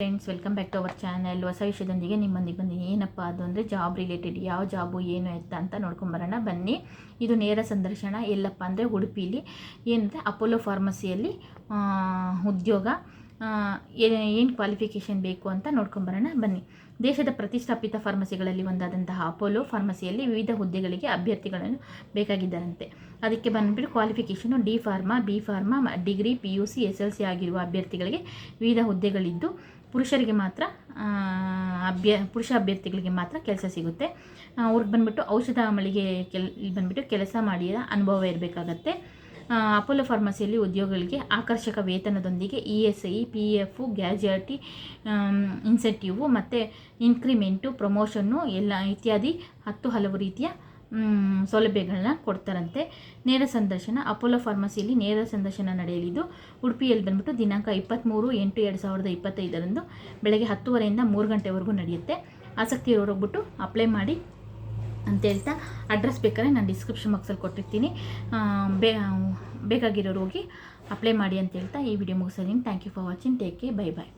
Friends welcome back to our channel ಹೊಸ ವಿಷಯದೊಂದಿಗೆ ನಿಮ್ಮೊಂದಿಗೆ ಬಂದು ಏನಪ್ಪ ಅದು ಅಂದರೆ ಜಾಬ್ ರಿಲೇಟೆಡ್ ಯಾವ ಜಾಬು ಏನು ಎತ್ತ ಅಂತ ನೋಡ್ಕೊಂಬರೋಣ ಬನ್ನಿ. ಇದು ನೇರ ಸಂದರ್ಶನ. ಎಲ್ಲಪ್ಪ ಅಂದರೆ ಉಡುಪಿಲಿ. ಏನಂದರೆ ಅಪೋಲೋ ಫಾರ್ಮಸಿಯಲ್ಲಿ ಉದ್ಯೋಗ. ಏನು ಕ್ವಾಲಿಫಿಕೇಷನ್ ಬೇಕು ಅಂತ ನೋಡ್ಕೊಂಬರೋಣ ಬನ್ನಿ. ದೇಶದ ಪ್ರತಿಷ್ಠಾಪಿತ ಫಾರ್ಮಸಿಗಳಲ್ಲಿ ಒಂದಾದಂತಹ ಅಪೋಲೋ ಫಾರ್ಮಸಿಯಲ್ಲಿ ವಿವಿಧ ಹುದ್ದೆಗಳಿಗೆ ಅಭ್ಯರ್ಥಿಗಳನ್ನು ಬೇಕಾಗಿದ್ದಾರಂತೆ. ಅದಕ್ಕೆ ಬಂದುಬಿಟ್ಟು qualification D pharma B pharma degree P U C S L C ಆಗಿರುವ ಅಭ್ಯರ್ಥಿಗಳಿಗೆ ವಿವಿಧ ಹುದ್ದೆಗಳಿದ್ದು ಪುರುಷರಿಗೆ ಮಾತ್ರ ಅಭ್ಯ, ಪುರುಷ ಅಭ್ಯರ್ಥಿಗಳಿಗೆ ಮಾತ್ರ ಕೆಲಸ ಸಿಗುತ್ತೆ. ಅವ್ರಿಗೆ ಬಂದ್ಬಿಟ್ಟು ಔಷಧ ಮಳಿಗೆ ಕೆಲ್, ಬಂದ್ಬಿಟ್ಟು ಕೆಲಸ ಮಾಡಿದ ಅನುಭವ ಇರಬೇಕಾಗತ್ತೆ. ಅಪೋಲೋ ಫಾರ್ಮಸಿಯಲ್ಲಿ ಉದ್ಯೋಗಗಳಿಗೆ ಆಕರ್ಷಕ ವೇತನದೊಂದಿಗೆ E S I, P F gratuity incentive ಮತ್ತು ಇನ್ಕ್ರಿಮೆಂಟು ಪ್ರಮೋಷನ್ನು ಎಲ್ಲ ಇತ್ಯಾದಿ ಹತ್ತು ಹಲವು ರೀತಿಯ ಸೌಲಭ್ಯಗಳನ್ನ ಕೊಡ್ತಾರಂತೆ. ನೇರ ಸಂದರ್ಶನ, ಅಪೋಲೋ ಫಾರ್ಮಸಿಯಲ್ಲಿ ನೇರ ಸಂದರ್ಶನ ನಡೆಯಲಿದ್ದು, ಉಡುಪಿಯಲ್ಲಿ ಬಂದ್ಬಿಟ್ಟು ದಿನಾಂಕ ಇಪ್ಪತ್ತ್ಮೂರು ಎಂಟು ಎರಡು ಸಾವಿರದ ಇಪ್ಪತ್ತೈದರಂದು ಬೆಳಗ್ಗೆ ಹತ್ತುವರೆಯಿಂದ ಮೂರು ಗಂಟೆವರೆಗೂ ನಡೆಯುತ್ತೆ. ಆಸಕ್ತಿ ಹೋಗ್ಬಿಟ್ಟು ಅಪ್ಲೈ ಮಾಡಿ ಅಂತ ಹೇಳ್ತಾ ಅಡ್ರೆಸ್ ಬೇಕಾದ್ರೆ ನಾನು ಡಿಸ್ಕ್ರಿಪ್ಷನ್ ಬಾಕ್ಸಲ್ಲಿ ಕೊಟ್ಟಿರ್ತೀನಿ. ಬೇ, ಬೇಕಾಗಿರೋರು ಹೋಗಿ ಅಪ್ಲೈ ಮಾಡಿ ಅಂತ ಹೇಳ್ತಾ ಈ video ಮುಗಿಸೋದೀನಿ thank you for watching take care bye bye